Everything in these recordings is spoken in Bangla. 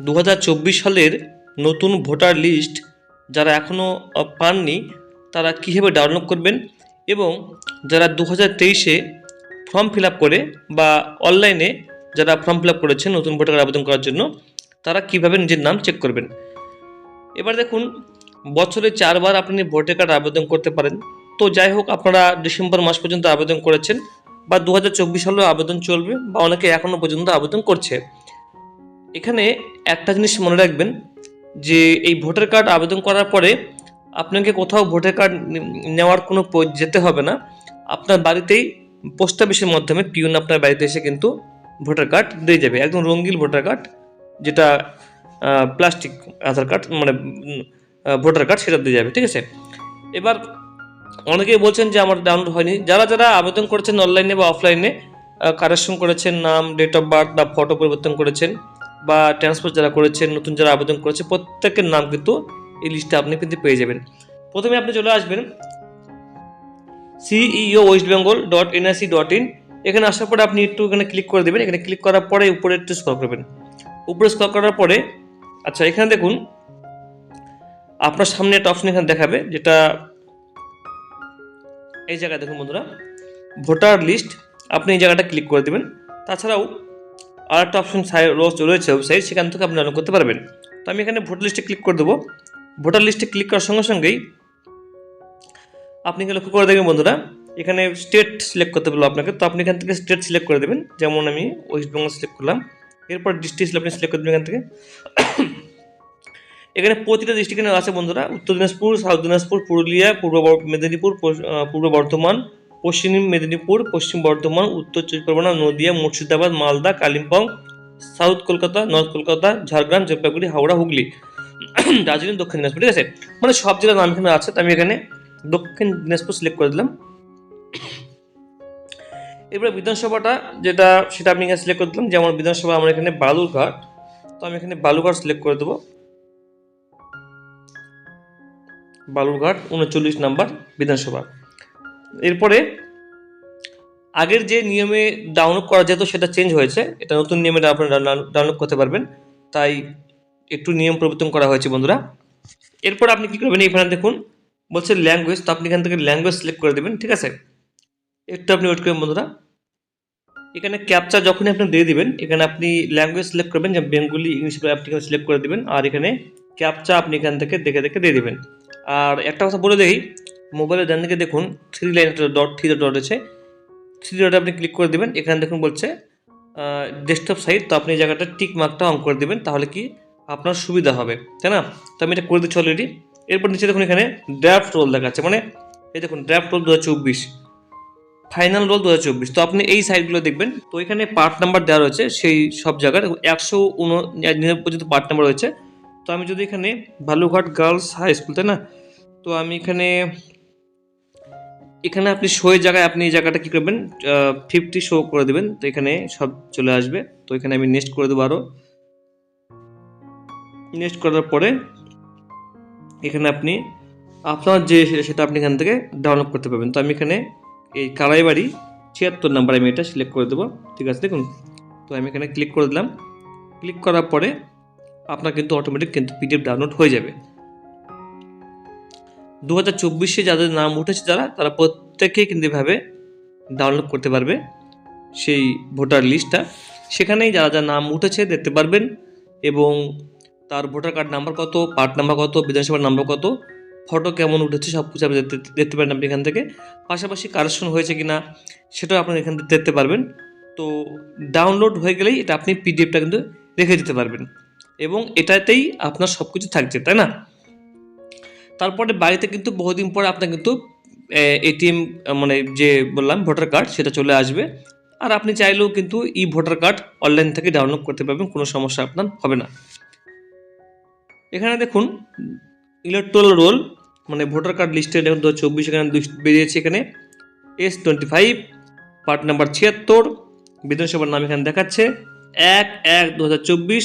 দু হাজার চব্বিশ সালের নতুন ভোটার লিস্ট যারা এখনও পাননি, তারা কীভাবে ডাউনলোড করবেন এবং যারা দু হাজার তেইশে ফর্ম ফিল করে বা অনলাইনে যারা ফর্ম ফিল করেছেন নতুন ভোটার আবেদন করার জন্য, তারা কীভাবে নিজের নাম চেক করবেন। এবার দেখুন, বছরে চারবার আপনি ভোটার কার্ড আবেদন করতে পারেন। তো যাই হোক, আপনারা ডিসেম্বর মাস পর্যন্ত আবেদন করেছেন বা দু হাজার চব্বিশ সালেও আবেদন চলবে বা অনেকে এখনও পর্যন্ত আবেদন করছে। এখানে একটা জিনিস মনে রাখবেন যে এই ভোটার কার্ড আবেদন করার পরে আপনাকে কোথাও ভোটার কার্ড নেওয়ার কোনো যেতে হবে না। আপনার বাড়িতেই পোস্ট অফিসের মাধ্যমে পিউন আপনার বাড়িতে এসে কিন্তু ভোটার কার্ড দিয়ে যাবে। একদম রঙিন ভোটার কার্ড, যেটা প্লাস্টিক আধার কার্ড মানে ভোটার কার্ড সেটা দিয়ে যাবে, ঠিক আছে? এবার অনেকেই বলছেন যে আমার ডাউনলোড হয়নি। যারা যারা আবেদন করেছেন অনলাইনে বা অফলাইনে কারেকশন করেছেন, নাম ডেট অফ বার্থ বা ফটো পরিবর্তন করেছেন বা ট্রান্সফার যারা করেছেন, নতুন যারা আবেদন করেছে, প্রত্যেকের নাম কিন্তু এই লিস্টে আপনি কিন্তু পেয়ে যাবেন। প্রথমে আপনি চলে আসবেন CEO West Bengal dot NIC dot in এখানে আসার পরে আপনি একটু এখানে ক্লিক করে দেবেন। এখানে ক্লিক করার পরে উপরে একটু স্ক্রল করবেন। উপরে স্ক্রল করার পরে আচ্ছা এখানে দেখুন, আপনার সামনে একটা অপশন এখানে দেখাবে, যেটা এই জায়গায় দেখুন বন্ধুরা, ভোটার লিস্ট আপনি এই জায়গাটা ক্লিক করে দেবেন। তাছাড়াও আর একটা অপশন রয়েছে ওয়েবসাইট সেখান থেকে আপনি ডাউনলোড করতে পারবেন। তো আমি এখানে ভোটার লিস্টে ক্লিক করে দেবো। ভোটার লিস্টে ক্লিক করার সঙ্গে সঙ্গেই আপনি লক্ষ্য করে দেখবেন বন্ধুরা, এখানে স্টেট সিলেক্ট করতে বলব আপনাকে। তো আপনি এখান থেকে স্টেট সিলেক্ট করে দেবেন। যেমন আমি ওয়েস্ট বেঙ্গল সিলেক্ট করলাম। এরপর ডিস্ট্রিক্ট আপনি সিলেক্ট করে দেবেন এখান থেকে। এখানে প্রতিটা ডিস্ট্রিক্ট আছে বন্ধুরা। উত্তর দিনাজপুর সাউথ দিনাজপুর, পুরুলিয়া, পূর্ব মেদিনীপুর পূর্ব বর্ধমান পশ্চিম মেদিনীপুর, পশ্চিম বর্ধমান, উত্তর চব্বিশ পরগনা, নদিয়া, মুর্শিদাবাদ, মালদা, কালিম্পং, সাউথ কলকাতা, নর্থ কলকাতা, ঝাড়গ্রাম, জলপাইগুড়ি, হাওড়া, হুগলি, দার্জিলিং, দক্ষিণ দিনাজপুর, ঠিক আছে? মানে সব জেলার নাম এখানে আছে আমি এখানে দক্ষিণ দিনাজপুর সিলেক্ট করে দিলাম। এবারে বিধানসভাটা যেটা, সেটা আমি এখানে সিলেক্ট করে দিলাম, যেমন বিধানসভা আমার এখানে বালুরঘাট, তো আমি এখানে বালুরঘাট সিলেক্ট করে দেবো। বালুরঘাট উনচল্লিশ নাম্বার বিধানসভা। এরপরে আগের যে নিয়মে ডাউনলোড করা যেত, সেটা চেঞ্জ হয়েছে। এটা নতুন নিয়মে আপনারা ডাউনলোড করতে পারবেন। তাই একটু নিয়ম পরিবর্তন করা হয়েছে, বন্ধুরা। এরপর আপনি কী করবেন এখানে দেখুন, বলছে ল্যাঙ্গুয়েজ তো আপনি এখান থেকে ল্যাঙ্গুয়েজ সিলেক্ট করে দেবেন, ঠিক আছে? একটু আপনি ওয়েট করবেন বন্ধুরা। এখানে ক্যাপচা যখনই আপনি দিয়ে দিবেন, এখানে আপনি ল্যাঙ্গুয়েজ সিলেক্ট করবেন, যে বেঙ্গলি, ইংলিশ আপনি এখানে সিলেক্ট করে দেবেন, আর এখানে ক্যাপচা আপনি এখান থেকে দেখে দেখে দিয়ে দেবেন। আর একটা কথা বলে দেই মোবাইলের ডান দিকে দেখুন three line dot three dot আছে থ্রি ডটে আপনি ক্লিক করে দেবেন। এখানে দেখুন বলছে ডেস্কটপ সাইট তো আপনি এই জায়গাটা টিক মার্কটা অন করে দেবেন, তাহলে কি আপনার সুবিধা হবে, তাই না? তো আমি এটা করে দিচ্ছি অলরেডি এরপর নিচে দেখুন এখানে ড্রাফট রোল দেখাচ্ছে মানে এই দেখুন ড্রাফট রোল দু হাজার চব্বিশ ফাইনাল রোল দু হাজার চব্বিশ। তো আপনি এই সাইটগুলো দেখবেন, তো এখানে পার্ট নাম্বার দেওয়া রয়েছে, সেই সব জায়গার একশো উনিরানব্বই পর্যন্ত পার্ট নাম্বার রয়েছে। তো আমি যদি এখানে বালুঘাট গার্লস হাই স্কুল তাই না? তো আমি এখানে এখানে আপনি শোয়ের জায়গায় আপনি এই জায়গাটা কী করবেন ফিফটি শো করে দেবেন, তো এখানে সব চলে আসবে। তো এখানে আমি নেক্সট করে দেবো আরও নেক্সট করার পরে এখানে আপনি আপনার যে সেটা আপনি এখান থেকে ডাউনলোড করতে পারবেন। তো আমি এখানে এই কালাইবাড়ি ছিয়াত্তর নাম্বার আমি এটা সিলেক্ট করে দেবো। ঠিক আছে, দেখুন। তো আমি এখানে ক্লিক করে দিলাম। ক্লিক করার পরে আপনার কিন্তু অটোমেটিক কিন্তু পিডিএফ ডাউনলোড হয়ে যাবে। দু হাজার চব্বিশে যাদের নাম উঠেছে যারা, তারা প্রত্যেকেই কিন্তু এভাবে ডাউনলোড করতে পারবে সেই ভোটার লিস্টটা। সেখানেই যারা যার নাম উঠেছে দেখতে পারবেন এবং তার ভোটার কার্ড নাম্বার কত, পার্ট নাম্বার কত, বিধানসভার নাম্বার কত, ফটো কেমন উঠেছে সব কিছু আপনি দেখতে দেখতে পারেন আপনি এখান থেকে। পাশাপাশি কারেকশন হয়েছে কি না সেটাও আপনি এখান থেকে দেখতে পারবেন। তো ডাউনলোড হয়ে গেলেই এটা আপনি পিডিএফটা কিন্তু রেখে দিতে পারবেন। এবং এটাতেই আপনার সব কিছু থাকছে, তাই না? তারপরে বাড়িতে কিন্তু বহুদিন পরে আপনার কিন্তু এটিএম মানে যে বললাম ভোটার কার্ড সেটা চলে আসবে। আর আপনি চাইলেও কিন্তু ই ভোটার কার্ড অনলাইন থেকে ডাউনলোড করতে পারবেন, কোনো সমস্যা আপনার হবে না। এখানে দেখুন ইলেকট্রাল রোল মানে ভোটার কার্ড লিস্টে দেখুন, দু চব্বিশ এখানে বেরিয়েছে এখানে। S twenty five part number ছিয়াত্তর, বিধানসভার নাম এখানে দেখাচ্ছে। এক এক, দু হাজার চব্বিশ,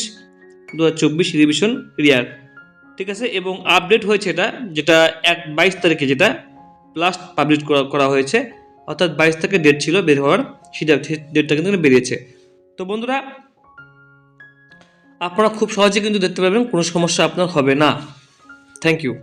দু হাজার চব্বিশ রিভিশন রিয়ার ঠিক আছে? এবং আপডেট হয়েছে এটা, যেটা এক বাইশ তারিখে যেটা লাস্ট পাবলিশ করা হয়েছে। অর্থাৎ বাইশ তারিখে ডেট ছিল বের হওয়ার সেটা ডেটটা কিন্তু বেরিয়েছে। তো বন্ধুরা, আপনারা খুব সহজে কিন্তু দেখতে পাবেন কোনো সমস্যা আপনার হবে না। Thank you